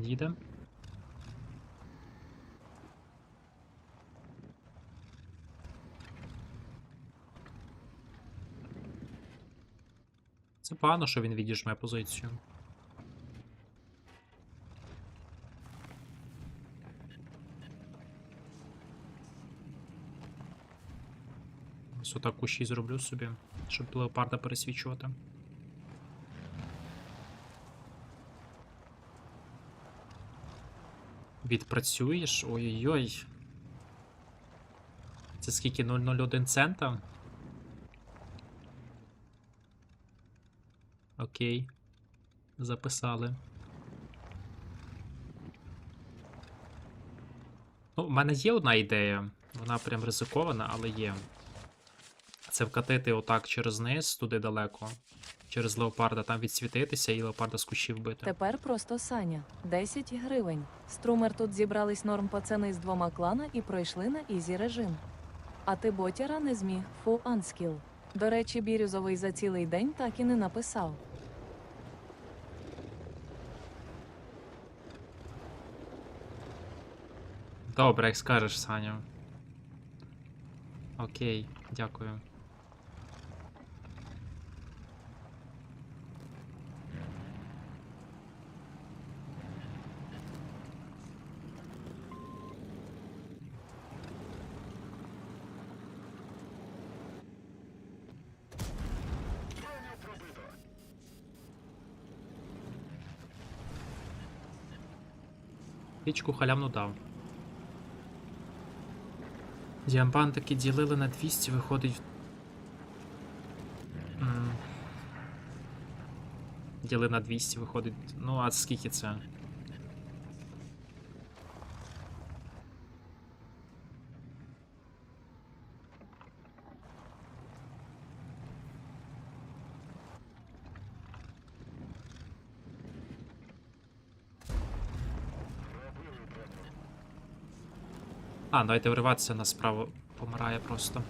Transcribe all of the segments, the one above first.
Він. Це погано, що він відіжме позицію. Ось отак кущі зроблю собі, щоб леопарда пересвічувати. Відпрацюєш? Ой-ой-ой. Це скільки 001 цента? Окей. Записали. Ну, в мене є одна ідея. Вона прям ризикована, але є. Це вкатити отак через низ, туди далеко. Через леопарда там відсвітитися і леопарда з кущів бити. Тепер просто Саня. 10 гривень. Струмер тут зібрались норм пацани з двома клана і пройшли на ізі режим. А ти ботяра не зміг, фу анскіл. До речі, бірюзовий за цілий день так і не написав. Добре, як скажеш, Саня. Окей, дякую. Пічку халявну дав. Діамантики ділили на 200, виходить. Діли на 200, виходить. Ну, а скільки це? А, давайте вриватися на справу. Помирає просто.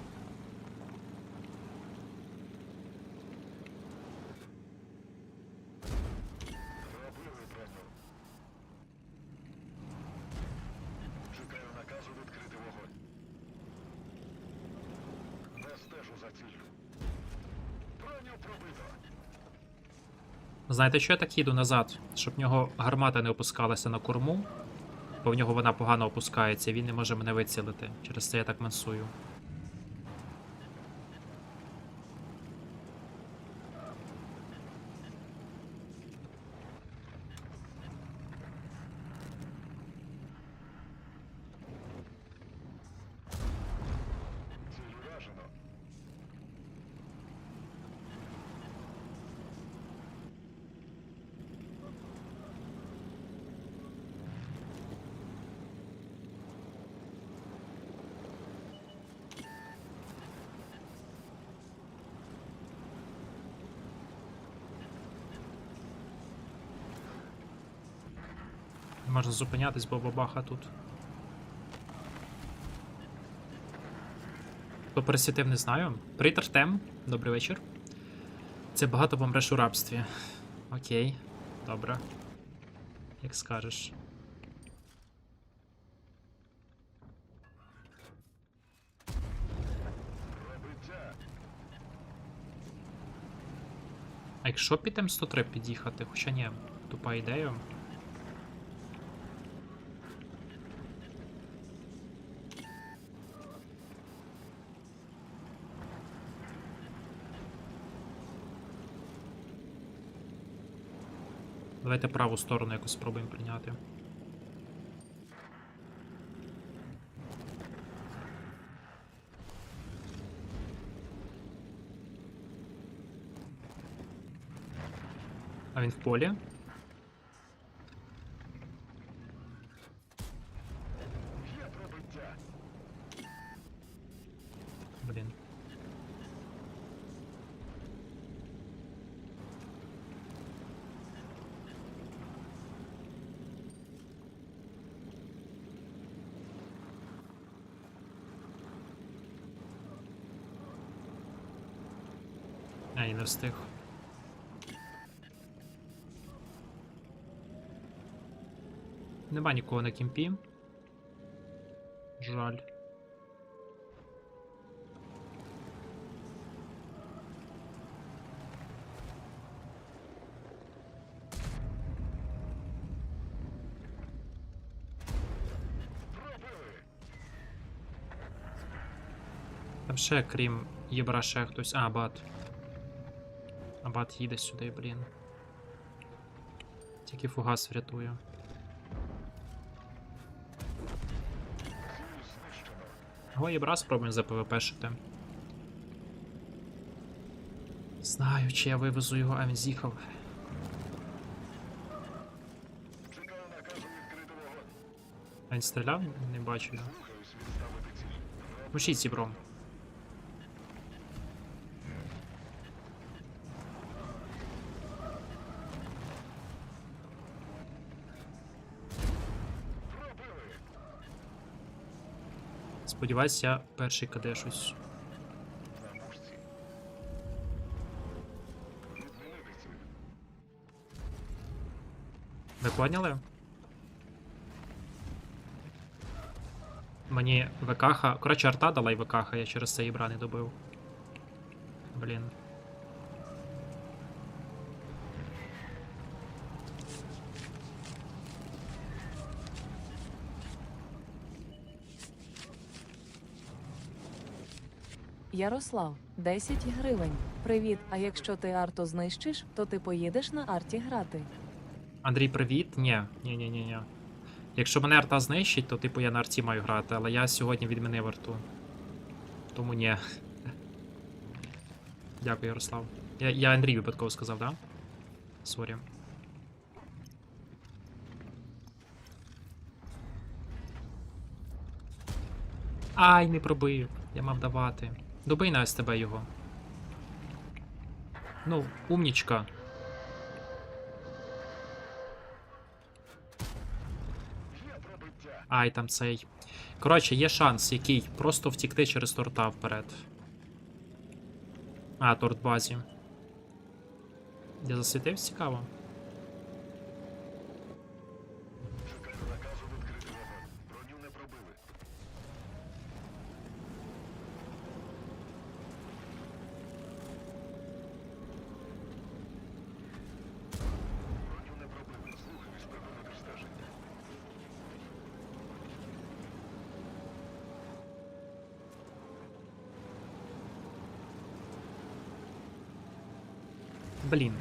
Знаєте, що я так їду назад? Щоб в нього гармата не опускалася на корму, бо в нього вона погано опускається, він не може мене вицілити. Через це я так мансую. Можна зупинятись, бо бабаха тут. Хто пересвітив, не знаю. Привіт, Артем. Добрий вечір. Це багато помреш у рабстві. Окей, добре. Як скажеш. А якщо під М103 під'їхати, хоча ні, тупа ідея. Давайте праву сторону якось спробуємо прийняти. А він в полі? Є пробиття. Блін. А, не встиг. Нема нікого на кімпі. Жаль. Там ще, крім Єбра, ще хтось. А, бат. А бат їде сюди, блін. Тільки фугас врятує. Го Єбра спробуємо за ПВПшити. Знаю, чи я вивезу його, а він з'їхав. А він стріляв? Не бачу. відставити. Мучіть зібром. Сподіваюсь, я перший каде ціль. Ви поняли? Мені ВКХ. Коротше, арта дала і ВКХ, я через це ібра не добив. Блін. Ярослав, 10 гривень. Привіт. А якщо ти арту знищиш, то ти поїдеш на арті грати. Андрій, привіт. Ні, ні, ні, ні, ні. Якщо мене арта знищить, то типу я на арті маю грати, але я сьогодні відмінив арту. Тому ні. Дякую, Ярослав. Я, я Андрій випадково сказав, да? Сорі. Ай, не пробив. Я мав давати. Добий на СТБ його. Ну, умнічка. Ай, там цей. Коротше, є шанс, який просто втікти через торта вперед. А, торт базі. Я засвітився цікаво. Блін.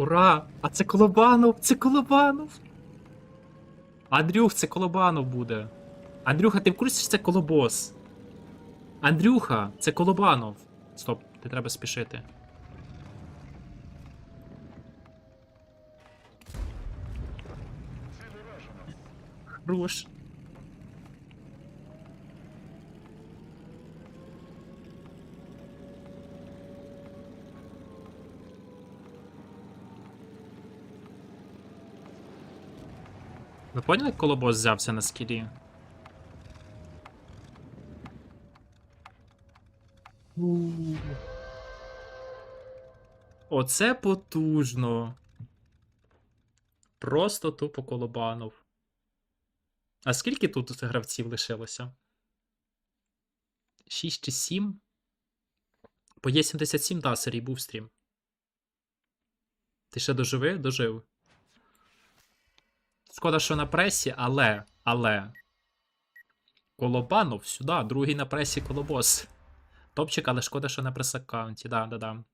Ура! А це Колобанов! Це Колобанов! Андрюх, це Колобанов буде. Андрюха, ти в курсі, що це Колобос? Андрюха, це Колобанов. Стоп, ти треба спішити. Хорош. Ви поняли, колобос взявся на скілі? Оце потужно. Просто тупо колобанов. А скільки тут гравців лишилося? 6 чи 7? По Є77, да, Сергій був стрім. Ти ще доживи? Дожив. Шкода, що на пресі, але. Але. Колобанов сюди, другий на пресі колобос. Топчик, але шкода, що на прес-аккаунті. Да, да, да.